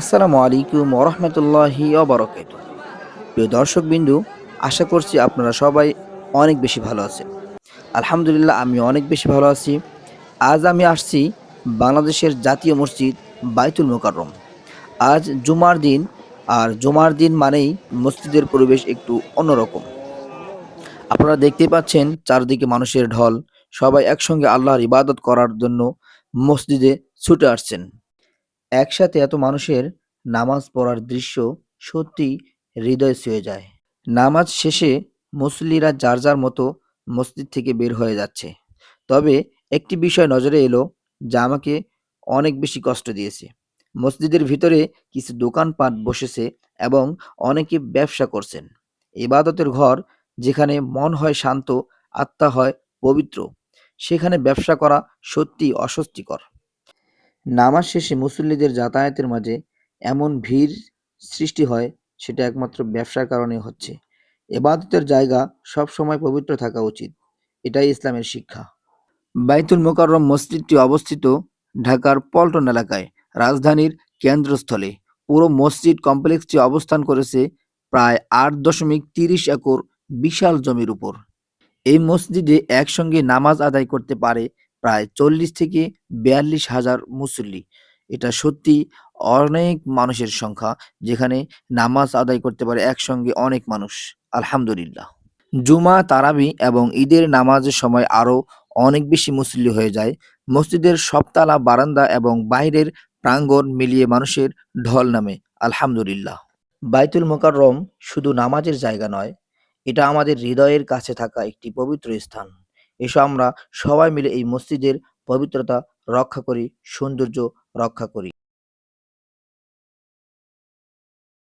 আসসালামু আলাইকুম ওরহমতুল্লাহি অবরকাত প্রিয় দর্শক বিন্দু আশা করছি আপনারা সবাই অনেক বেশি ভালো আছেন। আলহামদুলিল্লাহ আমি অনেক বেশি ভালো আছি। আজ আমি আসছি বাংলাদেশের জাতীয় মসজিদ বাইতুল মোকাররম। আজ জুমার দিন, আর জুমার দিন মানেই মসজিদের পরিবেশ একটু অন্যরকম। আপনারা দেখতেই পাচ্ছেন চারদিকে মানুষের ঢল। সবাই একসঙ্গে আল্লাহর ইবাদত করার জন্য মসজিদে ছুটে আসছেন। একসাথে এত মানুষের নামাজ পড়ার দৃশ্য সত্যি হৃদয় ছুঁয়ে যায়। নামাজ শেষে মুসল্লিরা যার যার মতো মসজিদ থেকে বের হয়ে যাচ্ছে। তবে একটি বিষয় নজরে এলো যা আমাকে অনেক বেশি কষ্ট দিয়েছে। মসজিদের ভিতরে কিছু দোকানপাট বসেছে এবং অনেকে ব্যবসা করছেন। ইবাদতের ঘর যেখানে মন হয় শান্ত, আত্মা হয় পবিত্র, সেখানে ব্যবসা করা সত্যি অস্বস্তিকর। নামাজ শেষে মুসল্লিদের যাতায়াতের মাঝে এমন ভিড় সৃষ্টি হয়, সেটা একমাত্র ব্যবসার কারণে হচ্ছে। এবাদতের জায়গা সব সময় পবিত্র থাকা উচিত। এটাই ইসলামের শিক্ষা। বাইতুল মোকাররম মসজিদটি অবস্থিত ঢাকার পল্টন এলাকায়। রাজধানীর কেন্দ্রস্থলে। পুরো মসজিদ কমপ্লেক্সটি অবস্থান করেছে প্রায় আট দশমিক তিরিশ একর বিশাল জমির উপর। এই মসজিদে একসঙ্গে নামাজ আদায় করতে পারে প্রায় চল্লিশ থেকে বিয়াল্লিশ হাজার মুসল্লি। এটা সত্যি অনেক মানুষের সংখ্যা, যেখানে নামাজ আদায় করতে পারে একসঙ্গে অনেক মানুষ। আলহামদুলিল্লাহ। জুমা, তারাবি এবং ঈদের নামাজের সময় আরও অনেক বেশি মুসল্লি হয়ে যায়। মসজিদের সবতলা, বারান্দা এবং বাইরের প্রাঙ্গণ মিলিয়ে মানুষের ঢল নামে। আলহামদুলিল্লাহ। বাইতুল মোকাররম শুধু নামাজের জায়গা নয়, এটা আমাদের হৃদয়ের কাছে থাকা একটি পবিত্র স্থান। এসো আমরা সবাই মিলে এই মসজিদের পবিত্রতা রক্ষা করি সৌন্দর্য রক্ষা করি।